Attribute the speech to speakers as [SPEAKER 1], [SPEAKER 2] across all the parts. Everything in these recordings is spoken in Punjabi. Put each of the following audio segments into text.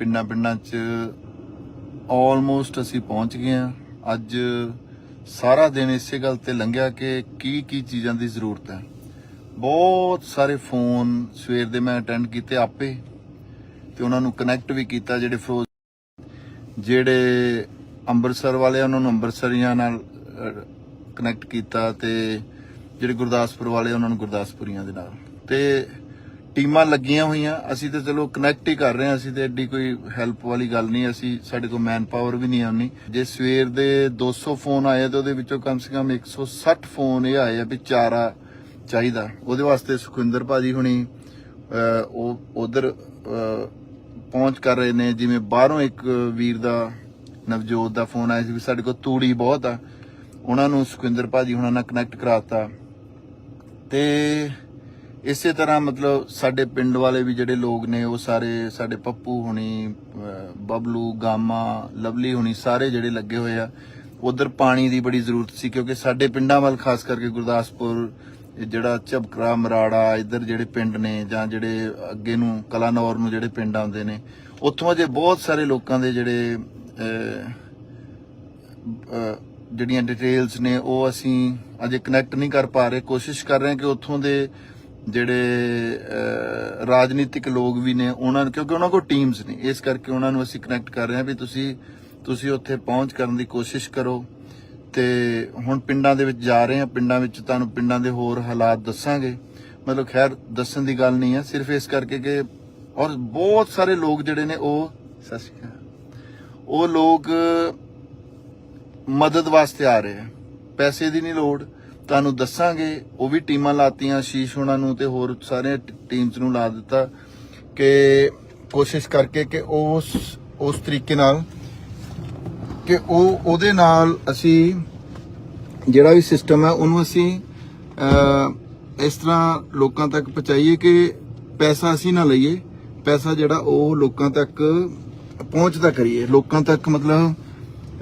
[SPEAKER 1] ਪਿੰਡਾਂ ਪਿੰਡਾਂ 'ਚ ਆਲਮੋਸਟ ਅਸੀਂ ਪਹੁੰਚ ਗਏ ਹਾਂ। ਅੱਜ ਸਾਰਾ ਦਿਨ ਇਸੇ ਗੱਲ ਤੇ ਲੰਘਿਆ ਕਿ ਕੀ ਕੀ ਚੀਜ਼ਾਂ ਦੀ ਜ਼ਰੂਰਤ ਹੈ। ਬਹੁਤ ਸਾਰੇ ਫੋਨ ਸਵੇਰ ਦੇ ਮੈਂ ਅਟੈਂਡ ਕੀਤੇ ਆਪੇ ਤੇ ਉਹਨਾਂ ਨੂੰ ਕਨੈਕਟ ਵੀ ਕੀਤਾ ਜਿਹੜੇ ਫਰੋਜ਼ ਜਿਹੜੇ ਅੰਮ੍ਰਿਤਸਰ ਵਾਲੇ ਆ, ਉਹਨਾਂ ਨੂੰ ਅੰਮ੍ਰਿਤਸਰੀਆਂ ਨਾਲ ਕਨੈਕਟ ਕੀਤਾ ਤੇ ਜਿਹੜੇ ਗੁਰਦਾਸਪੁਰ ਵਾਲੇ ਆ, ਉਹਨਾਂ ਨੂੰ ਗੁਰਦਾਸਪੁਰੀਆਂ ਦੇ ਨਾਲ। ਤੇ ਟੀਮਾਂ ਲੱਗੀਆਂ ਹੋਈਆਂ, ਅਸੀਂ ਤੇ ਚਲੋ ਕਨੈਕਟ ਹੀ ਕਰ ਰਹੇ ਹਾਂ, ਅਸੀਂ ਤੇ ਐਡੀ ਕੋਈ ਹੈਲਪ ਵਾਲੀ ਗੱਲ ਨਹੀਂ, ਅਸੀਂ ਸਾਡੇ ਕੋਲ ਮੈਨ ਪਾਵਰ ਵੀ ਨਹੀਂ ਆਉਣੀ ਜੇ ਸਵੇਰ ਦੇ 200 ਫੋਨ ਆਏ ਤੇ ਉਹਦੇ ਵਿੱਚੋਂ ਕਮ ਸੇ ਕਮ 160 ਫੋਨ ਇਹ ਆਏ ਆ ਵੀ ਚਾਰਾ ਚਾਹੀਦਾ। ਉਹਦੇ ਵਾਸਤੇ ਸੁਖਵਿੰਦਰ ਭਾਜੀ ਹੁਣੀ ਉਹ ਉਧਰ ਪਹੁੰਚ ਕਰ ਰਹੇ ਨੇ, ਜਿਵੇਂ ਬਾਹਰੋਂ ਇੱਕ ਵੀਰ ਦਾ, ਨਵਜੋਤ ਦਾ ਫੋਨ ਆਇਆ ਸੀ ਵੀ ਸਾਡੇ ਕੋਲ ਤੂੜੀ ਬਹੁਤ ਆ। ਉਹਨਾਂ ਨੂੰ ਸੁਖਵਿੰਦਰ ਭਾਜੀ ਹੁਣਾਂ ਨਾਲ ਕਨੈਕਟ ਕਰਾਤਾ। ਤੇ ਇਸੇ ਤਰ੍ਹਾਂ ਮਤਲਬ ਸਾਡੇ ਪਿੰਡ ਵਾਲੇ ਵੀ ਜਿਹੜੇ ਲੋਕ ਨੇ, ਉਹ ਸਾਰੇ ਸਾਡੇ ਪੱਪੂ ਹੁਣੀ ਬਬਲੂ, ਗਾਮਾ, ਲਵਲੀ ਹੁਣੀ ਸਾਰੇ ਜਿਹੜੇ ਲੱਗੇ ਹੋਏ ਆ, ਉਧਰ ਪਾਣੀ ਦੀ ਬੜੀ ਜ਼ਰੂਰਤ ਸੀ ਕਿਉਂਕਿ ਸਾਡੇ ਪਿੰਡਾਂ ਵੱਲ ਖਾਸ ਕਰਕੇ ਗੁਰਦਾਸਪੁਰ ਜਿਹੜਾ ਝਬਕਰਾ, ਮਰਾੜਾ, ਇੱਧਰ ਜਿਹੜੇ ਪਿੰਡ ਨੇ ਜਾਂ ਜਿਹੜੇ ਅੱਗੇ ਨੂੰ ਕਲਾਨੌਰ ਨੂੰ ਜਿਹੜੇ ਪਿੰਡ ਆਉਂਦੇ ਨੇ, ਉੱਥੋਂ ਅਜੇ ਬਹੁਤ ਸਾਰੇ ਲੋਕਾਂ ਦੇ ਜਿਹੜੇ ਜਿਹੜੀਆਂ ਡਿਟੇਲਸ ਨੇ, ਉਹ ਅਸੀਂ ਅਜੇ ਕਨੈਕਟ ਨਹੀਂ ਕਰ ਪਾ ਰਹੇ, ਕੋਸ਼ਿਸ਼ ਕਰ ਰਹੇ ਕਿ ਉੱਥੋਂ ਦੇ ਜਿਹੜੇ ਰਾਜਨੀਤਿਕ ਲੋਕ ਵੀ ਨੇ ਉਹਨਾਂ ਕਿਉਂਕਿ ਉਹਨਾਂ ਕੋਲ ਟੀਮਸ ਨੇ। ਇਸ ਕਰਕੇ ਉਹਨਾਂ ਨੂੰ ਅਸੀਂ ਕਨੈਕਟ ਕਰ ਰਹੇ ਹਾਂ ਵੀ ਤੁਸੀਂ ਤੁਸੀਂ ਉੱਥੇ ਪਹੁੰਚ ਕਰਨ ਦੀ ਕੋਸ਼ਿਸ਼ ਕਰੋ। ਤੇ ਹੁਣ ਪਿੰਡਾਂ ਦੇ ਵਿੱਚ ਜਾ ਰਹੇ ਹਾਂ। ਪਿੰਡਾਂ ਵਿੱਚ ਤੁਹਾਨੂੰ ਪਿੰਡਾਂ ਦੇ ਹੋਰ ਹਾਲਾਤ ਦੱਸਾਂਗੇ। ਮਤਲਬ ਖੈਰ, ਦੱਸਣ ਦੀ ਗੱਲ ਨਹੀਂ ਹੈ। ਸਿਰਫ ਇਸ ਕਰਕੇ ਕਿ, ਔਰ ਬਹੁਤ ਸਾਰੇ ਲੋਕ ਜਿਹੜੇ ਨੇ ਉਹ, ਸਤਿ ਸ਼੍ਰੀ ਅਕਾਲ। ਉਹ ਲੋਕ ਮਦਦ ਵਾਸਤੇ ਆ ਰਹੇ ਆ ਪੈਸੇ ਦੀ ਨਹੀਂ ਲੋੜ। ਤੁਹਾਨੂੰ ਦੱਸਾਂਗੇ, ਉਹ ਵੀ ਟੀਮਾਂ ਲਾਤੀਆਂ, ਸ਼ੀਸ਼ ਉਹਨਾਂ ਨੂੰ ਤੇ ਹੋਰ ਸਾਰੇ ਟੀਮਸ ਨੂੰ ਲਾ ਦਿੱਤਾ ਕਿ ਕੋਸ਼ਿਸ਼ ਕਰਕੇ ਕਿ ਉਸ ਉਸ ਤਰੀਕੇ ਨਾਲ ਕਿ ਉਹ, ਉਹਦੇ ਨਾਲ ਅਸੀਂ ਜਿਹੜਾ ਵੀ ਸਿਸਟਮ ਹੈ, ਉਹਨੂੰ ਅਸੀਂ ਇਸ ਤਰ੍ਹਾਂ ਲੋਕਾਂ ਤੱਕ ਪਹੁੰਚਾਈਏ ਕਿ ਪੈਸਾ ਅਸੀਂ ਨਾ ਲਈਏ, ਪੈਸਾ ਜਿਹੜਾ ਉਹ ਲੋਕਾਂ ਤੱਕ ਪਹੁੰਚਦਾ ਕਰੀਏ। ਲੋਕਾਂ ਤੱਕ ਮਤਲਬ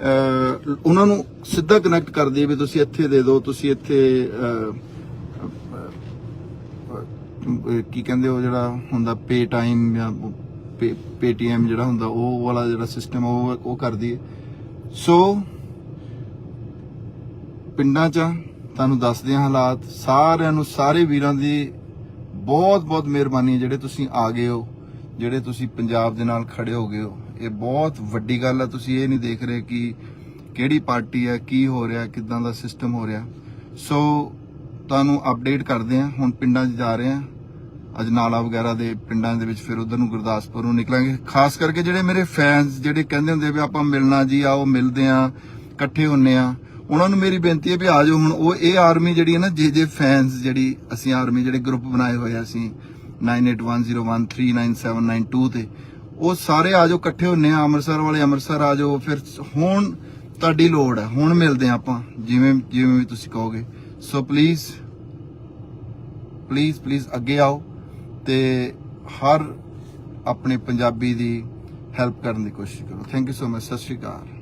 [SPEAKER 1] ਉਹਨਾਂ ਨੂੰ ਸਿੱਧਾ ਕਨੈਕਟ ਕਰ ਦਈਏ ਵੀ ਤੁਸੀਂ ਇੱਥੇ ਦੇ ਦਿਓ, ਤੁਸੀਂ ਇੱਥੇ ਕੀ ਕਹਿੰਦੇ ਹੋ ਜਿਹੜਾ ਹੁੰਦਾ ਪੇ ਟਾਈਮ ਜਾਂ ਪੇਟੀਐਮ ਜਿਹੜਾ ਹੁੰਦਾ, ਉਹ ਵਾਲਾ ਜਿਹੜਾ ਸਿਸਟਮ ਉਹ ਉਹ ਕਰ ਦਈਏ। ਸੋ ਪਿੰਡਾਂ 'ਚ ਤੁਹਾਨੂੰ ਦੱਸਦੇ ਹਾਂ ਹਾਲਾਤ, ਸਾਰਿਆਂ ਨੂੰ, ਸਾਰੇ ਵੀਰਾਂ ਦੀ ਬਹੁਤ ਬਹੁਤ ਮਿਹਰਬਾਨੀ ਜਿਹੜੇ ਤੁਸੀਂ ਆ ਗਏ ਹੋ, ਜਿਹੜੇ ਤੁਸੀਂ ਪੰਜਾਬ ਦੇ ਨਾਲ ਖੜੇ ਹੋ ਗਏ ਹੋ। ਇਹ ਬਹੁਤ ਵੱਡੀ ਗੱਲ ਆ, ਤੁਸੀਂ ਇਹ ਨਹੀਂ ਦੇਖ ਰਹੇ ਕਿ ਕਿਹੜੀ ਪਾਰਟੀ ਹੈ ਕੀ ਹੋ ਰਿਹਾ, ਕਿਦਾਂ ਦਾ ਸਿਸਟਮ ਹੋ ਰਿਹਾ। ਸੋ ਤੁਹਾਨੂੰ ਅਪਡੇਟ ਕਰਦੇ ਹਾਂ, ਹੁਣ ਪਿੰਡਾਂ 'ਚ ਜਾ ਰਹੇ ਹਾਂ। ਅਜਨਾਲਾ ਵਗੈਰਾ ਦੇ ਪਿੰਡਾਂ ਦੇ ਵਿੱਚ ਫਿਰ ਉਧਰ ਨੂੰ ਗੁਰਦਾਸਪੁਰ ਨੂੰ ਨਿਕਲਾਂਗੇ। ਖਾਸ ਕਰਕੇ ਜਿਹੜੇ ਮੇਰੇ ਫੈਨਸ ਜਿਹੜੇ ਕਹਿੰਦੇ ਹੁੰਦੇ ਵੀ ਆਪਾਂ ਮਿਲਣਾ ਜੀ, ਆਓ ਮਿਲਦੇ ਆ ਇਕੱਠੇ ਹੁੰਨੇ ਆ ਉਹਨਾਂ ਨੂੰ ਮੇਰੀ ਬੇਨਤੀ ਹੈ ਵੀ ਆ ਜਾਓ ਹੁਣ, ਉਹ ਇਹ ਆਰਮੀ ਜਿਹੜੀ ਹੈ ਨਾ, ਜੇ ਜੇ ਫੈਨਸ ਜਿਹੜੀ ਅਸੀਂ ਆਰਮੀ ਜਿਹੜੇ ਗਰੁੱਪ ਬਣਾਏ ਹੋਏ ਆ ਅਸੀਂ 9810139792 ਤੇ ਉਹ ਸਾਰੇ ਆ ਜਾਓ, ਇਕੱਠੇ ਹੁੰਨੇ ਆ, ਅੰਮ੍ਰਿਤਸਰ ਵਾਲੇ ਅੰਮ੍ਰਿਤਸਰ ਆ ਜਾਓ। ਫਿਰ ਹੁਣ ਤੁਹਾਡੀ ਲੋੜ ਹੈ, ਹੁਣ ਮਿਲਦੇ ਆ ਆਪਾਂ, ਜਿਵੇਂ ਜਿਵੇਂ ਵੀ ਤੁਸੀਂ ਕਹੋਗੇ। ਸੋ ਪਲੀਜ਼ ਪਲੀਜ਼ ਪਲੀਜ਼ ਅੱਗੇ ਆਓ ਤੇ ਹਰ ਆਪਣੇ ਪੰਜਾਬੀ ਦੀ ਹੈਲਪ ਕਰਨ ਦੀ ਕੋਸ਼ਿਸ਼ ਕਰੋ। ਥੈਂਕ ਯੂ ਸੋ ਮਚ ਸਤਿ ਸ਼੍ਰੀ ਅਕਾਲ।